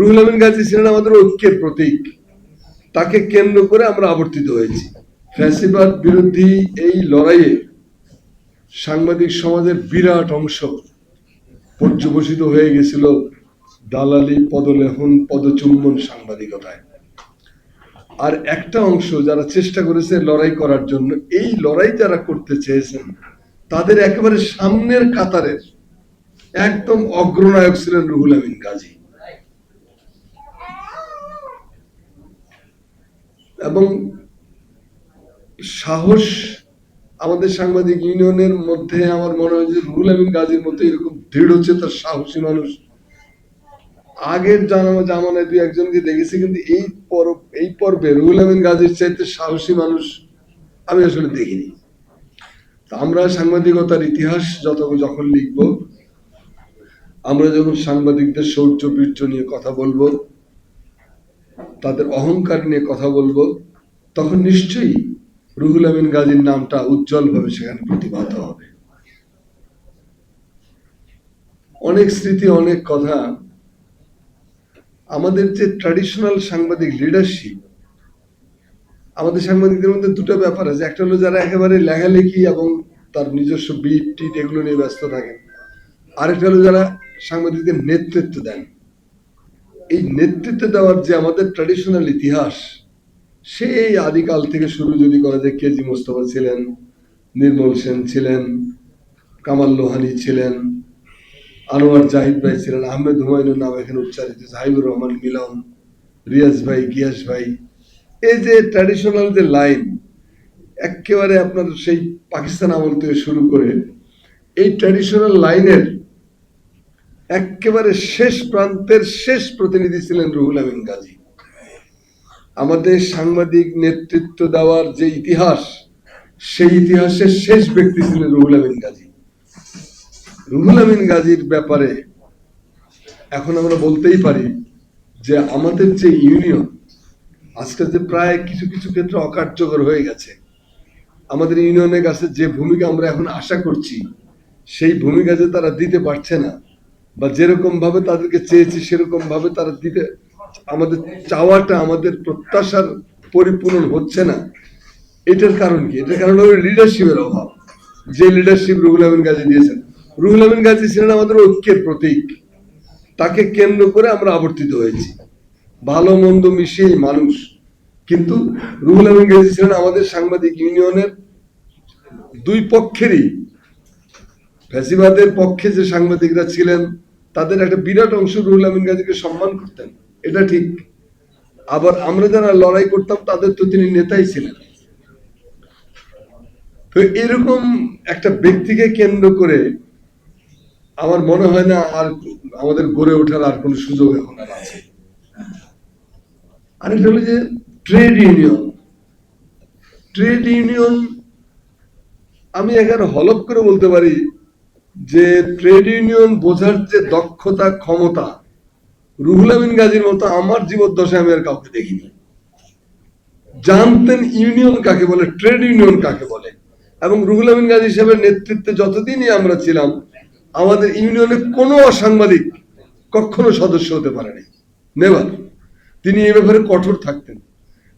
রুহুল আমিন গাজী ছিলেন আমাদের ঐক্যের প্রতীক। তাকে কেন্দ্র করে আমরা আবর্তিত হয়েছি। ফ্যাসিবাদ বিরোধী এই লড়াইয়ে সাংবাদিক সমাজের বিরাট অংশ পর্যবসিত হয়ে গেছিল দালালি, পদলেহন, পদচুম্বন সাংবাদিকতায়। আর একটা অংশ যারা চেষ্টা করেছে লড়াই করার জন্য, এই লড়াই যারা করতে চেয়েছেন, তাদের একেবারে সামনের কাতারের একদম অগ্রনায়ক ছিলেন রুহুল আমিন গাজী। এবং সাহস আমাদের সাংবাদিক ইউনিয়নের মধ্যে আমার মনে হয় যে রুহুল আমিন গাজীর মতো এরকম দৃঢ় হচ্ছে তার সাহসী মানুষ। আগের জানানো জামানায় দুই একজনকে দেখেছি, কিন্তু এই পর্ব এই পর্বে রুহুল আমিন গাজীর চাইতে সাহসী মানুষ আমি আসলে দেখিনি। আমরা সাংবাদিকতার ইতিহাস যত যখন লিখব, আমরা যখন সাংবাদিকদের শৌর্য, বীর্য নিয়ে কথা বলব তাদের অহংকার নিয়ে কথা বলব, তখন নিশ্চয়ই রুহুল আমিন গাজীর নামটা উজ্জ্বলভাবে সেখানে প্রতিভাত হবে। অনেক স্মৃতি, অনেক কথা। আমাদের যে ট্র্যাডিশনাল সাংবাদিক লিডারশিপ আমাদের সাংবাদিকদের মধ্যে দুটো ব্যাপার আছে। একটা হলো যারা একেবারে লেখালেখি এবং তার নিজস্ব বিট টিট এগুলো নিয়ে ব্যস্ত থাকেন। আরেকটা হলো যারা সাংবাদিকদের নেতৃত্ব দেন। এই নেতৃত্ব দেওয়ার যে আমাদের ট্র্যাডিশনাল ইতিহাস সেই আদিকাল থেকে শুরু যদি করা যায়, কেজি মোস্তফা ছিলেন, নির্মল সেন ছিলেন, কামাল লোহানি ছিলেন, আনোয়ার জাহিদ ভাই ছিলেন, আহমেদ হুমায়ুনের নাম এখানে উচ্চারিত জাহিবুর রহমান মিলন, রিয়াজ ভাই, গিয়াস ভাই, এই যে ট্র্যাডিশনাল যে লাইন একেবারে আপনার সেই পাকিস্তান আমল থেকে শুরু করে, এই ট্র্যাডিশনাল লাইনের একেবারে শেষ প্রান্তের শেষ প্রতিনিধি ছিলেন রুহুল আমিন গাজী। আমাদের সাংবাদিক নেতৃত্ব দেওয়ার যে ইতিহাস, সেই ইতিহাসের শেষ ব্যক্তি ছিলেন রুহুল আমিন গাজী। রুহুল আমিন গাজীর ব্যাপারে এখন আমরা বলতেই পারি যে আমাদের যে ইউনিয়ন, আজকে যে প্রায় কিছু কিছু ক্ষেত্রে অকার্যকর হয়ে গেছে। আমাদের ইউনিয়নের কাছে যে ভূমিকা আমরা এখন আশা করছি, সেই ভূমিকা যে তারা দিতে পারছে না বা যেরকম ভাবে তাদেরকে চেয়েছি, সেরকম ভাবে তারা দিতে আমাদের চাওয়াটা, আমাদের প্রত্যাশার পরিপূরণ হচ্ছে না। এটার কারণ কি? এটার কারণ হলো লিডারশিপের অভাব। যে লিডারশিপ রুহুল আমিন গাজী দিয়েছেন। রুহুল আমিন গাজী ছিলেন আমাদের ঐক্যের প্রতীক। তাকে কেন্দ্র করে আমরা আবর্তিত হয়েছি। ভালো মন্দ মিশিয়েই মানুষ। কিন্তু রুহুল আমিন গাজী ছিলেন আমাদের সাংবাদিক ইউনিয়নের দুই পক্ষেরই ফ্যাসিবাদের পক্ষে যে সাংবাদিকরা ছিলেন, তাদের একটা বিরাট অংশ রুহুল আমিন গাজীকে সম্মান করতেন। এটা ঠিক। আবার আমরা যারা লড়াই করতাম, তাদের তো তিনি নেতাই ছিলেন। তো এরকম একটা ব্যক্তিকে কেন্দ্র করে আমার মনে হয় না আর আমাদের গড়ে ওঠার আর কোনো সুযোগ এখন আর আছে। আরেকটা হলো যে ট্রেড ইউনিয়ন। ট্রেড ইউনিয়ন আমি এখানে হলপ করে বলতে পারি যে ট্রেড ইউনিয়ন বোঝার যে দক্ষতা, ক্ষমতা, রুহুল আমিন গাজীর মতো আমার জীবদ্দশায় আমি আর কাউকে দেখিনি। জানতেন ইউনিয়ন কাকে বলে, ট্রেড ইউনিয়ন কাকে বলে। এবং রুহুল আমিন গাজী হিসেবে নেতৃত্বে যতদিনই আমরা ছিলাম, আমাদের ইউনিয়নে কোনো অসাংবাদিক কখনো সদস্য হতে পারেনি। নেভার তিনি এ ব্যাপারে কঠোর থাকতেন।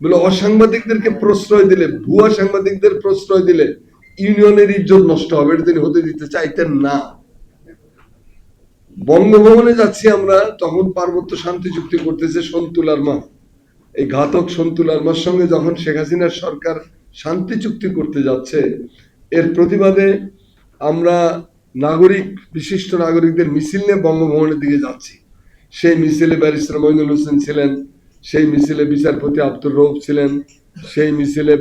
বলে অসাংবাদিকদেরকে প্রশ্রয় দিলে, ভুয়া সাংবাদিকদের প্রশ্রয় দিলে ইউনিয়নের ইজ্জত নষ্ট হবে, এটা তিনি হতে দিতে চাইতেন না। বঙ্গভবনে যাচ্ছি আমরা, তখন পার্বত্য শান্তি চুক্তি করতেছে সন্তুলার মা এই ঘাতক সন্তুলার মার সঙ্গে যখন শেখ হাসিনার সরকার শান্তি চুক্তি করতে যাচ্ছে, এর প্রতিবাদে আমরা নাগরিক, বিশিষ্ট নাগরিকদের মিছিল নিয়ে বঙ্গভবনের দিকে যাচ্ছি। সেই মিছিলে ব্যারিস্টার মইনুল হোসেন ছিলেন, সেই মিছিলে বিচারপতি আব্দুর রৌফ ছিলেন, সেই মিছিলে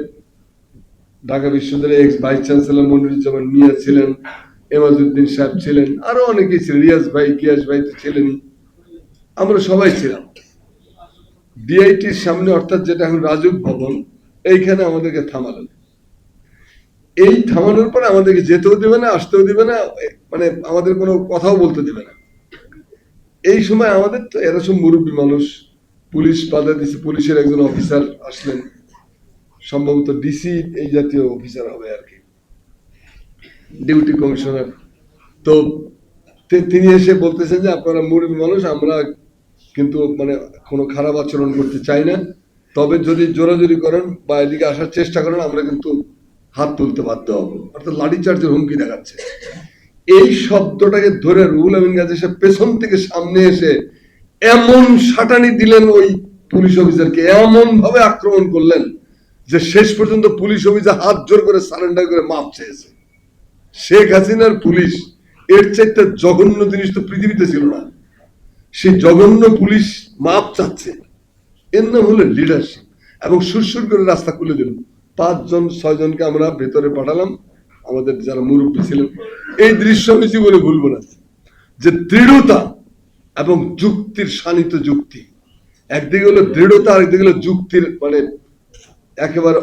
ঢাকা বিশ্ববিদ্যালয়ের ex vice chancellor Moniruzzaman Mia ছিলেন, এমাজউদ্দিন সাহেব ছিলেন, আরও অনেকেই ছিলেন, রিয়াজ ভাই, গিয়াস ভাই তো ছিলেনই। আমরা সবাই ছিলাম। ডিআইটির সামনে, অর্থাৎ যেটা এখন রাজুক ভবন, এইখানে আমাদেরকে থামালেন। এই থামানোর পরে আমাদেরকে যেতেও দেবে না, আসতেও দেবে না মানে আমাদের কোনো কথাও বলতে দেবে না। এই সময় আমাদের তো এরা সব মুরব্বী মানুষ, পুলিশ বাধা দিচ্ছে পুলিশের একজন অফিসার আসলেন। সম্ভবত ডিসি এই জাতীয় অফিসার হবে আর কি। ডিউটি কমিশনার তো তিনি এসে বলতেছেন যে, আপনারা মুরব্বী মানুষ, আমরা কিন্তু মানে কোনো খারাপ আচরণ করতে চাই না। তবে যদি জোরাজোরি করেন বা এদিকে আসার চেষ্টা করেন, আমরা কিন্তু হাত তুলতে বাধ্য হব। অর্থাৎ লাঠিচার্জের হুমকি দেখাচ্ছে। এই শব্দটাকে ধরে রুহুল আমিন গাজী পেছন থেকে সামনে এসে এমন সাটানি দিলেন ওই পুলিশ অফিসারকে এমন ভাবে আক্রমণ করলেন। যে শেষ পর্যন্ত পুলিশ অফিসার হাত জোর করে সারেন্ডার করে মাপ চেয়েছে। শেখ হাসিনার পুলিশ এর চাইতে জঘন্য জিনিস তো পৃথিবীতে ছিল না। সেই জঘন্য পুলিশ মাপ চাচ্ছে। এর নাম হলো লিডারশিপ এবং সুরসুর করে রাস্তা খুলে দিল। পাঁচজন, ছয়জনকে আমরা ভেতরে পাঠালাম। আমাদের যারা মুরব্বী ছিলেন। এই দৃশ্য আমি জীবনে ভুলবো না। যে দৃঢ়তা এবং যুক্তির শানিত যুক্তি। একদিকে হলো দৃঢ়তা, আরেকদিকে হলো যুক্তির মানে একেবারে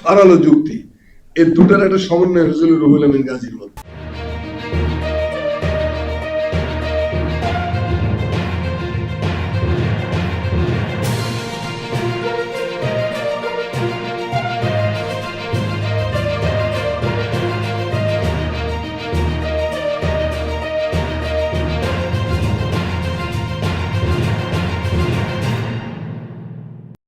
ধারালো যুক্তি। এই দুটার একটা সমন্বয় হয়েছিল রুহুল আমিন গাজীর মধ্যে।